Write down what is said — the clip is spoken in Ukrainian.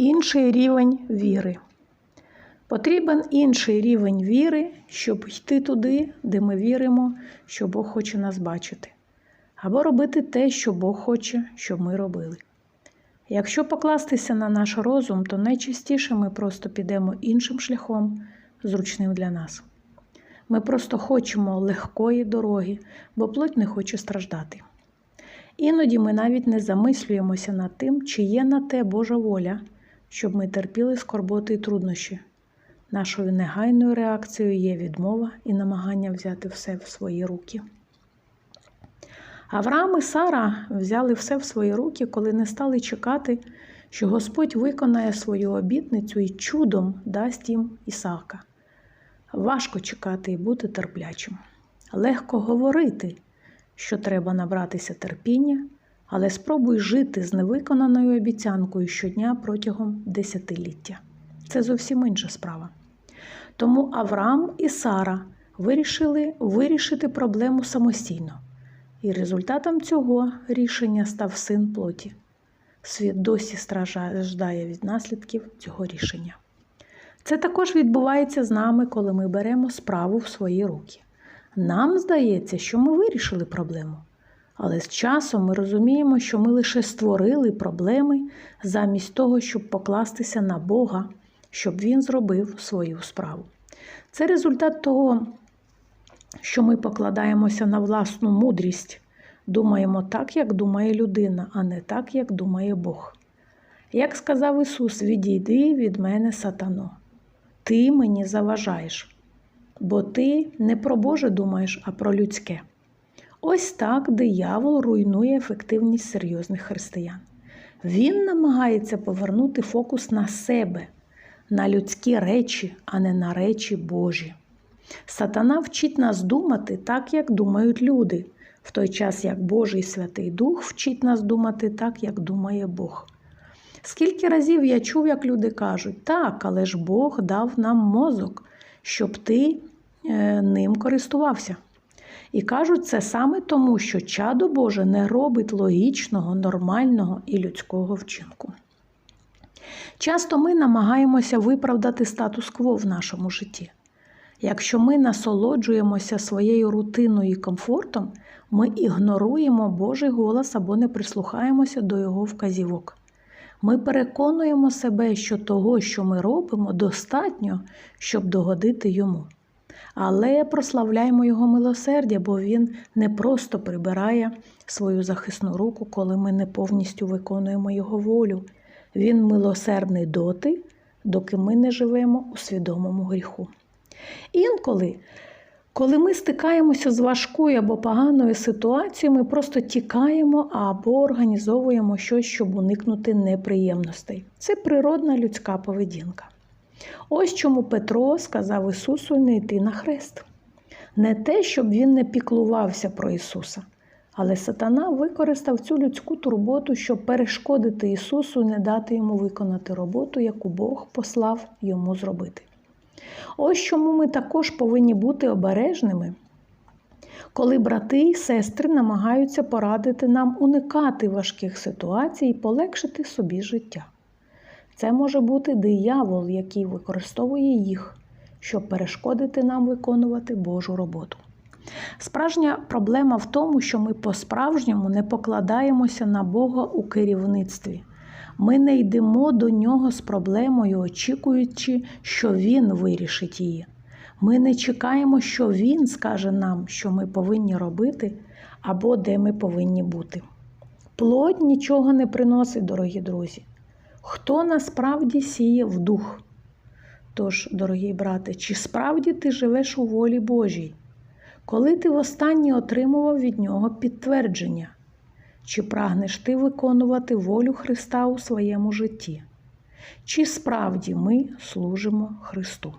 Інший рівень віри. Потрібен інший рівень віри, щоб йти туди, де ми віримо, що Бог хоче нас бачити, або робити те, що Бог хоче, щоб ми робили. Якщо покластися на наш розум, то найчастіше ми просто підемо іншим шляхом, зручним для нас. Ми просто хочемо легкої дороги, бо плоть не хоче страждати. Іноді ми навіть не замислюємося над тим, чи є на те Божа воля, щоб ми терпіли скорботи і труднощі. Нашою негайною реакцією є відмова і намагання взяти все в свої руки. Авраам і Сара взяли все в свої руки, коли не стали чекати, що Господь виконає свою обітницю і чудом дасть їм Ісака. Важко чекати і бути терплячим. Легко говорити, що треба набратися терпіння, але спробуй жити з невиконаною обіцянкою щодня протягом десятиліття. Це зовсім інша справа. Тому Авраам і Сара вирішили вирішити проблему самостійно. І результатом цього рішення став син плоті. Світ досі страждає від наслідків цього рішення. Це також відбувається з нами, коли ми беремо справу в свої руки. Нам здається, що ми вирішили проблему, але з часом ми розуміємо, що ми лише створили проблеми замість того, щоб покластися на Бога, щоб Він зробив свою справу. Це результат того, що ми покладаємося на власну мудрість, думаємо так, як думає людина, а не так, як думає Бог. Як сказав Ісус, відійди від мене, сатано, ти мені заважаєш, бо ти не про Боже думаєш, а про людське. Ось так диявол руйнує ефективність серйозних християн. Він намагається повернути фокус на себе, на людські речі, а не на речі Божі. Сатана вчить нас думати так, як думають люди, в той час як Божий Святий Дух вчить нас думати так, як думає Бог. Скільки разів я чув, як люди кажуть, так, але ж Бог дав нам мозок, щоб ти е, ним користувався. І кажуть це саме тому, що чадо Боже не робить логічного, нормального і людського вчинку. Часто ми намагаємося виправдати статус-кво в нашому житті. Якщо ми насолоджуємося своєю рутиною і комфортом, ми ігноруємо Божий голос або не прислухаємося до Його вказівок. Ми переконуємо себе, що того, що ми робимо, достатньо, щоб догодити йому. Але прославляємо Його милосердя, бо Він не просто прибирає свою захисну руку, коли ми не повністю виконуємо Його волю. Він милосердний доти, доки ми не живемо у свідомому гріху. Інколи, коли ми стикаємося з важкою або поганою ситуацією, ми просто тікаємо або організовуємо щось, щоб уникнути неприємностей. Це природна людська поведінка. Ось чому Петро сказав Ісусу не йти на хрест. Не те, щоб він не піклувався про Ісуса, але сатана використав цю людську турботу, щоб перешкодити Ісусу і не дати йому виконати роботу, яку Бог послав йому зробити. Ось чому ми також повинні бути обережними, коли брати і сестри намагаються порадити нам уникати важких ситуацій і полегшити собі життя. Це може бути диявол, який використовує їх, щоб перешкодити нам виконувати Божу роботу. Справжня проблема в тому, що ми по-справжньому не покладаємося на Бога у керівництві. Ми не йдемо до нього з проблемою, очікуючи, що Він вирішить її. Ми не чекаємо, що Він скаже нам, що ми повинні робити або де ми повинні бути. Плоть нічого не приносить, дорогі друзі. Хто насправді сіє в дух? Тож, дорогі брате, чи справді ти живеш у волі Божій? Коли ти востаннє отримував від нього підтвердження? Чи прагнеш ти виконувати волю Христа у своєму житті? Чи справді ми служимо Христу?